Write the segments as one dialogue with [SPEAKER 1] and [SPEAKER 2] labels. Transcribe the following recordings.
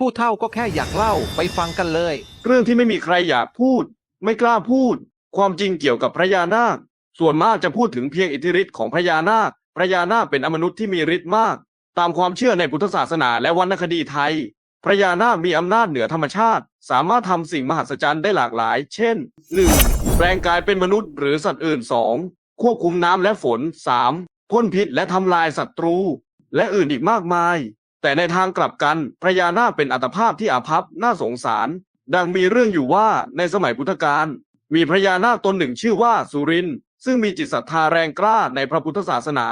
[SPEAKER 1] ผู้เฒ่าก็แค่อยากเล่าไปฟังกันเลย
[SPEAKER 2] เรื่องที่ไม่มีใครอยากพูด ไม่กล้าพูด ความจริงเกี่ยวกับพระยานาค ส่วนมากจะพูดถึงเพียงอิทธิฤทธิ์ของพระยานาคพระยานาคเป็นอมนุษย์ที่มีฤทธิ์มาก ตามความเชื่อในพุทธศาสนาและวรรณคดีไทยพระยานาคมีอำนาจเหนือธรรมชาติ สามารถทำสิ่งมหัศจรรย์ได้หลากหลาย เช่น 1. แปลงกายเป็นมนุษย์หรือสัตว์อื่น 2. ควบคุมน้ำและฝน 3. พ่นพิษและทำลายศัตรู และอื่นอีกมากมาย แต่ในทางกลับกันพระยานาคเป็นอัตภาพที่อาภัพน่าสงสาร ดังมีเรื่องอยู่ว่าในสมัยพุทธกาลมีพระยานาคตนหนึ่งชื่อว่าสุรินซึ่งมีจิตศรัทธาแรงกล้าในพระพุทธศาสนา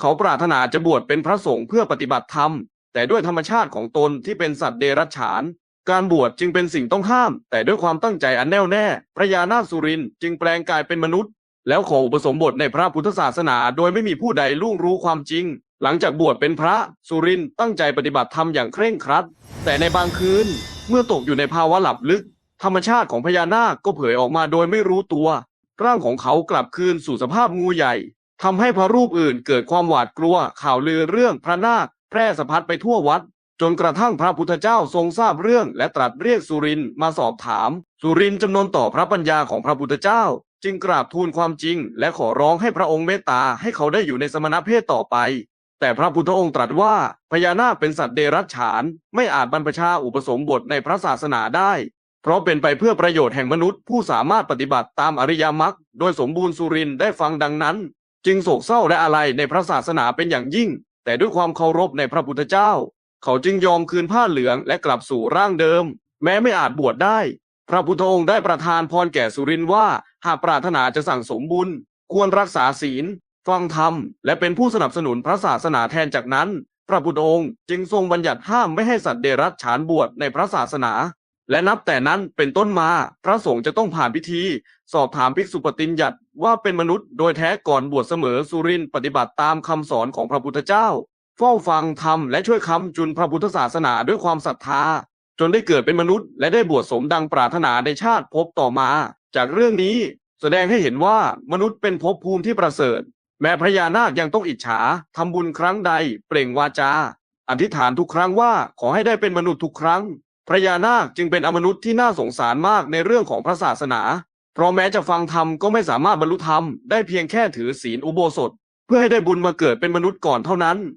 [SPEAKER 2] เขาปรารถนาจะบวชเป็นพระสงฆ์เพื่อปฏิบัติธรรม แต่ด้วยธรรมชาติของตนที่เป็นสัตว์เดรัจฉาน การบวชจึงเป็นสิ่งต้องห้าม แต่ด้วยความตั้งใจอันแน่วแน่พระยานาคสุรินจึงแปลงกายเป็นมนุษย์ แล้วขออุปสมบทในพระพุทธศาสนา โดยไม่มีผู้ใดล่วงรู้ความจริง หลังจากบวชเป็นพระสุรินตั้งใจปฏิบัติธรรมอย่างเคร่งครัด แต่ในบางคืนเมื่อตกอยู่ในภาวะหลับลึก ธรรมชาติของพญานาคก็เผยออกมาโดยไม่รู้ตัว ร่างของเขากลับคืนสู่สภาพงูใหญ่ทำให้พระรูปอื่นเกิดความหวาดกลัวข่าวลือเรื่องพระนาค แพร่สะพัดไปทั่ววัด จนกระทั่งพระพุทธเจ้าทรงทราบเรื่อง และตรัสเรียกสุรินมาสอบถาม สุรินจำนวนต่อพระปัญญาของพระพุทธเจ้า จึงกราบทูลความจริง และขอร้องให้พระองค์เมตตาให้เขาได้อยู่ในสมณเพศต่อไป แต่พระพุทธองค์ตรัสว่าพญานาคเป็นสัตว์เดรัจฉานไม่อาจบรรพชาอุปสมบทในพระศาสนาได้ เพราะเป็นไปเพื่อประโยชน์แห่งมนุษย์ผู้สามารถปฏิบัติตามอริยมรรคโดยสมบูรณ์สุรินได้ฟังดังนั้น จึงโศกเศร้าและอะไรในพระศาสนาเป็นอย่างยิ่ง แต่ด้วยความเคารพในพระพุทธเจ้า เขาจึงยอมคืนผ้าเหลืองและกลับสู่ร่างเดิม แม้ไม่อาจบวชได้ พระพุทธองค์ได้ประทานพรแก่สุรินว่า หากปรารถนาจะสั่งสมบุญควรรักษาศีล ฟังธรรมและเป็นผู้สนับสนุนพระศาสนาแทนจากนั้น พระพุทธองค์จึงทรงบัญญัติห้ามไม่ให้สัตว์เดรัจฉานบวชในพระศาสนา และนับแต่นั้นเป็นต้นมา พระสงฆ์จะต้องผ่านพิธี สอบถามภิกษุปฏิญญัติว่าเป็นมนุษย์โดยแท้ก่อนบวชเสมอสุรินปฏิบัติตามคำสอนของพระพุทธเจ้า เฝ้าฟังธรรมและช่วยคำจุนพระพุทธศาสนาด้วยความศรัทธา จนได้เกิดเป็นมนุษย์ และได้บวชสมดังปรารถนาในชาติภพต่อมา จากเรื่องนี้แสดงให้เห็นว่ามนุษย์เป็นภพภูมิที่ประเสริฐ แม้พระยานาคยังต้องอิจฉาทำบุญครั้งใด เปล่งวาจา อธิษฐานทุกครั้งว่าขอให้ได้เป็นมนุษย์ทุกครั้งพระยานาคจึงเป็นอมนุษย์ที่น่าสงสารมากในเรื่องของพระศาสนา เพราะแม้จะฟังธรรมก็ไม่สามารถบรรลุธรรมได้เพียงแค่ถือศีลอุโบสถ เพื่อให้ได้บุญมาเกิดเป็นมนุษย์ก่อนเท่านั้น